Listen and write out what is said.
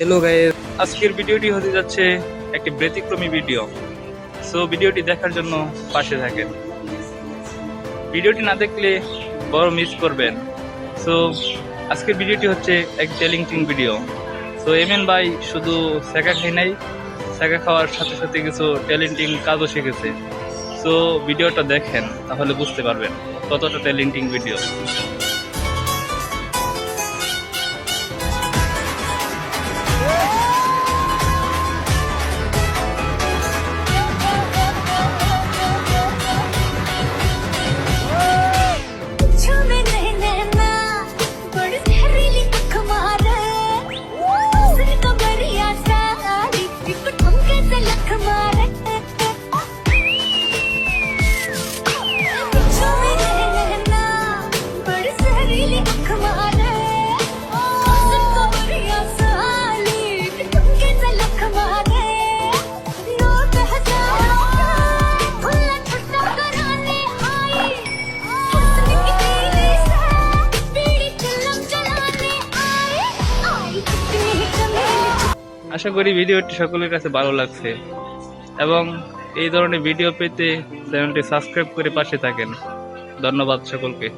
Hello guys আজকের ভিডিওটি হতে যাচ্ছে একটি ব্যতিক্রমী ভিডিও। সো ভিডিওটি দেখার জন্য পাশে থাকেন। ভিডিওটি না দেখলে বড় মিস করবেন। সো আজকের ভিডিওটি হচ্ছে এক চ্যালেঞ্জিং ভিডিও সো এমএন ভাই শুধু শেখা খাই নাই, শেখা খাওয়ার সাথে সাথে কিছু ট্যালেন্টিং কাজও শিখেছে। সো ভিডিওটা দেখেন, তাহলে বুঝতে পারবেন কতটা ট্যালেন্টিং ভিডিও আশা করি ভিডিওটি সকলের কাছে ভালো লাগছে। এবং এই ধরনের ভিডিও পেতে চ্যানেলটি সাবস্ক্রাইব করে পাশে থাকেন। ধন্যবাদ সকলকে।